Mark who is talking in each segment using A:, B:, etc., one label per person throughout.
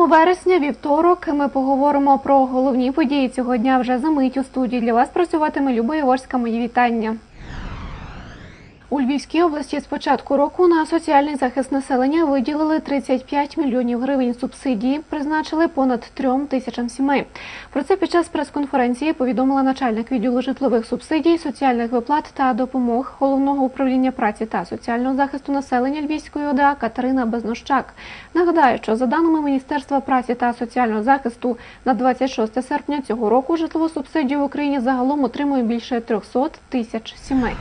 A: 7 вересня, вівторок. Ми поговоримо про головні події цього дня вже за мить у студії. Для вас працюватиме Люба Яворська. Мої вітання. У Львівській області з початку року на соціальний захист населення виділили 35 мільйонів гривень субсидії, призначили понад трьом тисячам сімей. Про це під час прес-конференції повідомила начальник відділу житлових субсидій, соціальних виплат та допомог головного управління праці та соціального захисту населення Львівської ОДА Катерина Безнощак. Нагадаю, що за даними Міністерства праці та соціального захисту на 26 серпня цього року житлову субсидію в Україні загалом отримує більше 300 тисяч сімей.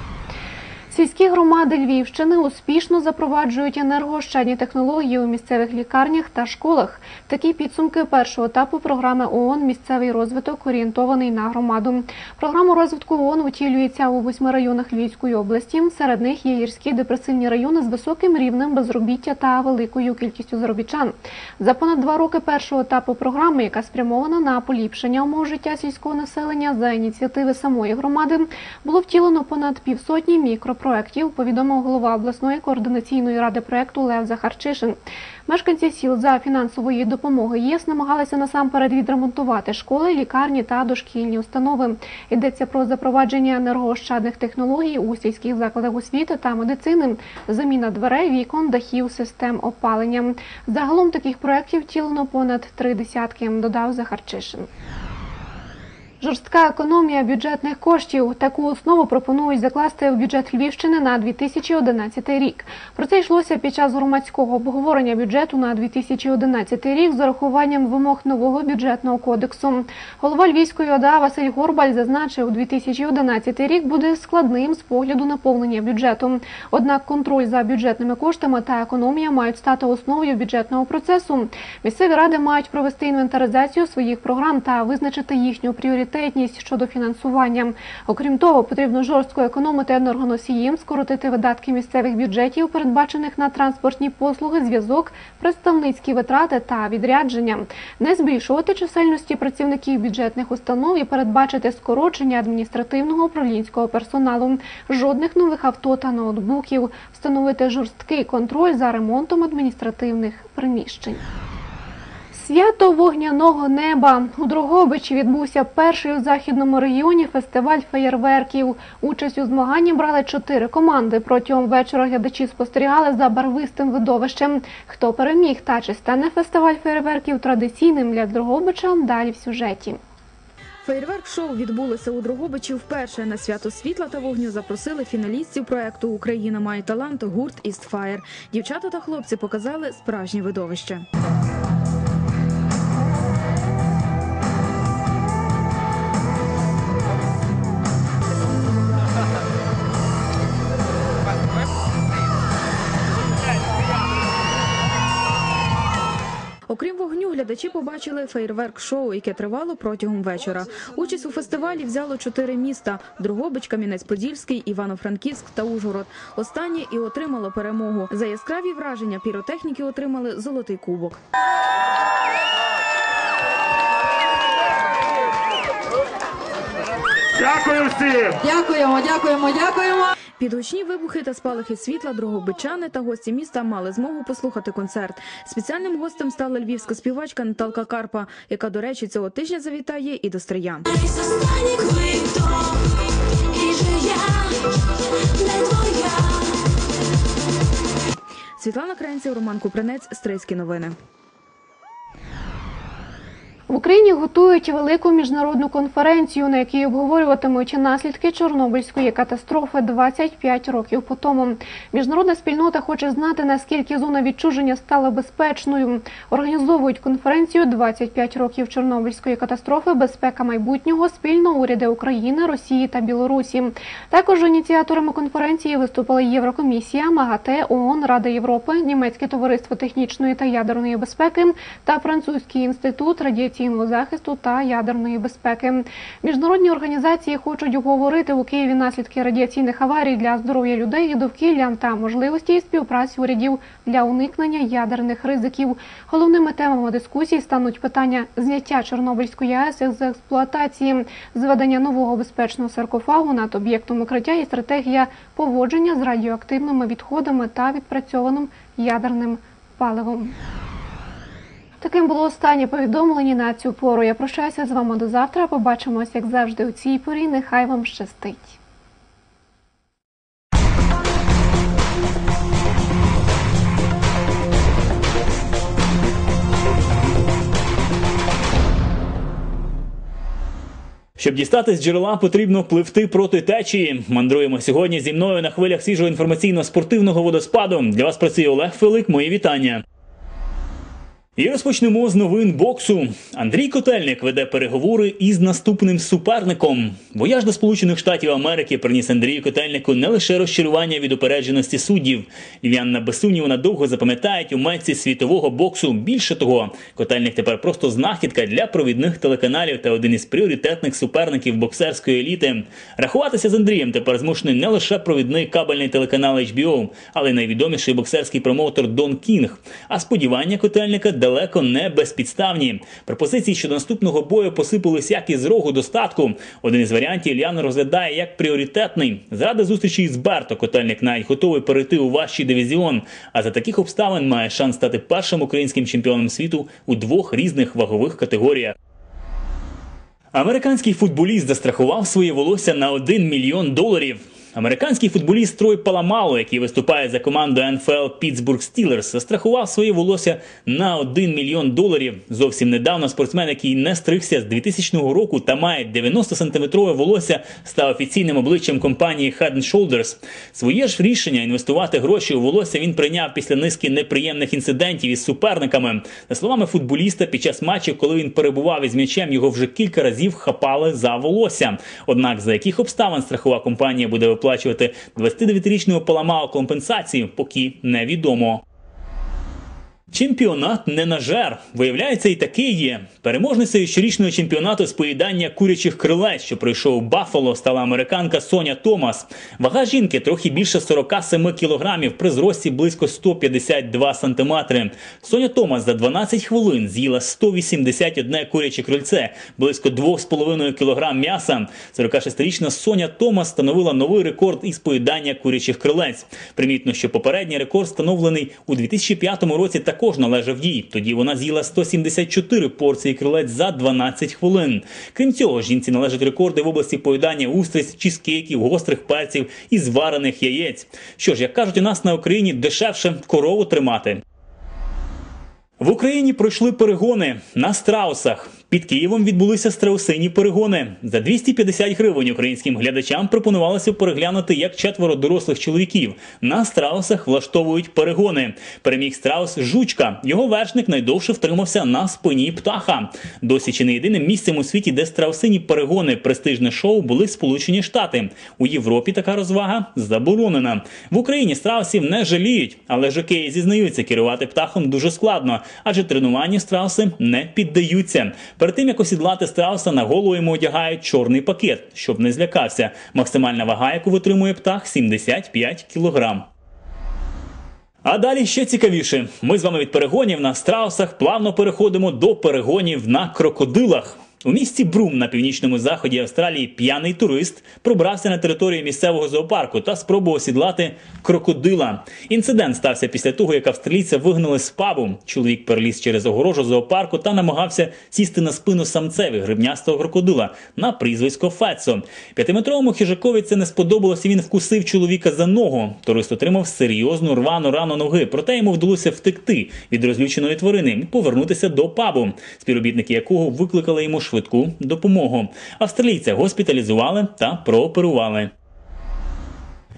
A: Сільські громади Львівщини успішно запроваджують енергоощадні технології у місцевих лікарнях та школах. Такі підсумки першого етапу програми ООН Місцевий розвиток орієнтований на громаду. Програма розвитку ООН утілюється у восьми районах Львівської області. Серед них є гірські депресивні райони з високим рівнем безробіття та великою кількістю заробітчан. За понад два роки першого етапу програми, яка спрямована на поліпшення умов життя сільського населення за ініціативи самої громади, було втілено понад півсотні мікропроєктів, повідомив голова обласної координаційної ради проекту Лев Захарчишин. Мешканці сіл за фінансової допомоги ЄС намагалися насамперед відремонтувати школи, лікарні та дошкільні установи. Йдеться про запровадження енергоощадних технологій у сільських закладах освіти та медицини, заміна дверей, вікон, дахів, систем опалення. Загалом таких проєктів втілено понад три десятки, додав Захарчишин. Жорстка економія бюджетних коштів. Таку основу пропонують закласти в бюджет Львівщини на 2011 рік. Про це йшлося під час громадського обговорення бюджету на 2011 рік з урахуванням вимог нового бюджетного кодексу. Голова Львівської ОДА Василь Горбаль зазначив, 2011 рік буде складним з погляду наповнення бюджету. Однак контроль за бюджетними коштами та економія мають стати основою бюджетного процесу. Місцеві ради мають провести інвентаризацію своїх програм та визначити їхню пріоритетність щодо фінансування. Окрім того, потрібно жорстко економити енергоносіїм, скоротити видатки місцевих бюджетів, передбачених на транспортні послуги, зв'язок, представницькі витрати та відрядження, не збільшувати чисельності працівників бюджетних установ і передбачити скорочення адміністративного управлінського персоналу, жодних нових авто та ноутбуків, встановити жорсткий контроль за ремонтом адміністративних приміщень. Свято вогняного неба у Дрогобичі відбувся перший у західному регіоні фестиваль феєрверків. Участь у змаганні брали чотири команди. Протягом вечора глядачі спостерігали за барвистим видовищем. Хто переміг та чи стане фестиваль феєрверків традиційним для Дрогобича? Далі в сюжеті.
B: Фейерверк-шоу відбулося у Дрогобичі вперше. На свято світла та вогню запросили фіналістів проекту Україна має талант гурт «Істфаєр». Дівчата та хлопці показали справжнє видовище. Глядачі побачили фейерверк-шоу, яке тривало протягом вечора. Участь у фестивалі взяло чотири міста: Дрогобич, Кам'янець-Подільський, Івано-Франківськ та Ужгород. Останнє і отримало перемогу. За яскраві враження піротехніки отримали золотий кубок.
C: Дякую всім!
D: Дякуємо, дякуємо, дякуємо.
B: Під гучні вибухи та спалахи світла дрогобичани та гості міста мали змогу послухати концерт. Спеціальним гостем стала львівська співачка Наталка Карпа, яка, до речі, цього тижня завітає і до Стрия. Світлана Кренців, Роман Купринець, Стрийські новини.
A: В Україні готують велику міжнародну конференцію, на якій обговорюватимуть наслідки Чорнобильської катастрофи 25 років по тому. Міжнародна спільнота хоче знати, наскільки зона відчуження стала безпечною. Організовують конференцію 25 років Чорнобильської катастрофи, безпека майбутнього, спільно уряди України, Росії та Білорусі. Також ініціаторами конференції виступили Єврокомісія, МАГАТЕ, ООН, Рада Європи, Німецьке товариство технічної та ядерної безпеки та Французький інститут радіаційного захисту та ядерної безпеки. Міжнародні організації хочуть обговорити у Києві наслідки радіаційних аварій для здоров'я людей і довкілля та можливості співпраці урядів для уникнення ядерних ризиків. Головними темами дискусії стануть питання зняття Чорнобильської АЕС з експлуатації, зведення нового безпечного саркофагу над об'єктом укриття і стратегія поводження з радіоактивними відходами та відпрацьованим ядерним паливом. Таким було останнє повідомлення на цю пору. Я прощаюся з вами до завтра. Побачимось, як завжди, у цій порі. Нехай вам щастить.
C: Щоб дістати з джерела, потрібно пливти проти течії. Мандруємо сьогодні зі мною на хвилях свіжого інформаційно-спортивного водоспаду. Для вас працює Олег Филик. Мої вітання. І розпочнемо з новин боксу. Андрій Котельник веде переговори із наступним суперником. Вояж до Сполучених Штатів Америки приніс Андрію Котельнику не лише розчарування від упередженості суддів. Львів'ян Бесунів надовго запам'ятають у метці світового боксу. Більше того, Котельник тепер просто знахідка для провідних телеканалів та один із пріоритетних суперників боксерської еліти. Рахуватися з Андрієм тепер змушений не лише провідний кабельний телеканал HBO, але й найвідоміший боксерський промоутер Дон Кінг. А сподівання Котельника далеко не безпідставні. Пропозиції щодо наступного бою посипались як із рогу достатку. Один із варіантів Ільян розглядає як пріоритетний. Заради зустрічі із Берто Котельник навіть готовий перейти у важчий дивізіон. А за таких обставин має шанс стати першим українським чемпіоном світу у двох різних вагових категоріях. Американський футболіст застрахував своє волосся на 1 мільйон доларів. Американський футболіст Трой Паламало, який виступає за команду НФЛ Пітсбург Стілерс, застрахував своє волосся на 1 мільйон доларів. Зовсім недавно спортсмен, який не стригся з 2000 року та має 90-сантиметрове волосся, став офіційним обличчям компанії Head Shoulders. Своє ж рішення інвестувати гроші у волосся він прийняв після низки неприємних інцидентів із суперниками. За словами футболіста, під час матчів, коли він перебував із м'ячем, його вже кілька разів хапали за волосся. Однак за яких обставин страхова компанія буде виплачувати 29-річному Паламао компенсацію, поки невідомо. Чемпіонат не на жар. Виявляється, і такий є. Переможницею щорічного чемпіонату з поїдання курячих крилець, що пройшов Баффало, стала американка Соня Томас. Вага жінки трохи більше 47 кілограмів, при зрості близько 152 сантиметри. Соня Томас за 12 хвилин з'їла 181 куряче крильце, близько 2,5 кілограм м'яса. 46-річна Соня Томас встановила новий рекорд із поїдання курячих крилець. Примітно, що попередній рекорд встановлений у 2005 році також належав їй. Тоді вона з'їла 174 порції крилець за 12 хвилин. Крім цього, жінці належать рекорди в області поїдання устриць, чізкейків, гострих пальців і зварених яєць. Що ж, як кажуть у нас на Україні, дешевше корову тримати. В Україні пройшли перегони на страусах. Під Києвом відбулися страусині перегони. За 250 гривень українським глядачам пропонувалося переглянути, як четверо дорослих чоловіків на страусах влаштовують перегони. Переміг страус Жучка. Його вершник найдовше втримався на спині птаха. Досі чи не єдиним місцем у світі, де страусині перегони престижне шоу були Сполучені Штати. У Європі така розвага заборонена. В Україні страусів не жаліють, але жокеї зізнаються, керувати птахом дуже складно, адже тренуванні страуси не піддаються. Перед тим як осідлати страуса, на голову йому одягають чорний пакет, щоб не злякався. Максимальна вага, яку витримує птах, 75 кілограм. А далі ще цікавіше. Ми з вами від перегонів на страусах плавно переходимо до перегонів на крокодилах. У місті Брум на північному заході Австралії п'яний турист пробрався на територію місцевого зоопарку та спробував осідлати крокодила. Інцидент стався після того, як австралійця вигнали з пабу. Чоловік переліз через огорожу зоопарку та намагався сісти на спину самцеві грибнястого крокодила на прізвисько Фецо. П'ятиметровому хижакові це не сподобалося. Він вкусив чоловіка за ногу. Турист отримав серйозну рвану рану ноги, проте йому вдалося втекти від розлюченої тварини і повернутися до пабу, співробітники якого викликали йому швидку допомогу. Австралійця госпіталізували та прооперували.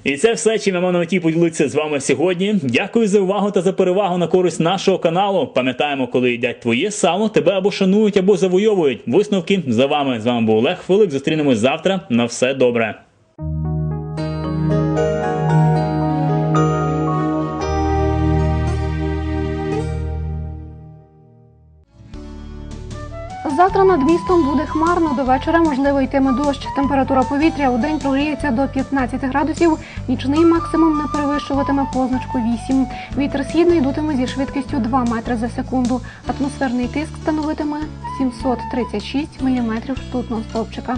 C: І це все, чим я мав на меті поділитися з вами сьогодні. Дякую за увагу та за перевагу на користь нашого каналу. Пам'ятаємо, коли їдять твоє сало, тебе або шанують, або завойовують. Висновки за вами. З вами був Олег Филик. Зустрінемось завтра. На все добре.
A: Завтра над містом буде хмарно. До вечора можливо йтиме дощ. Температура повітря у день прогріється до 15 градусів. Нічний максимум не перевищуватиме позначку 8. Вітер східний йдутиме зі швидкістю 2 метри за секунду. Атмосферний тиск становитиме 736 міліметрів ртутного стовпчика.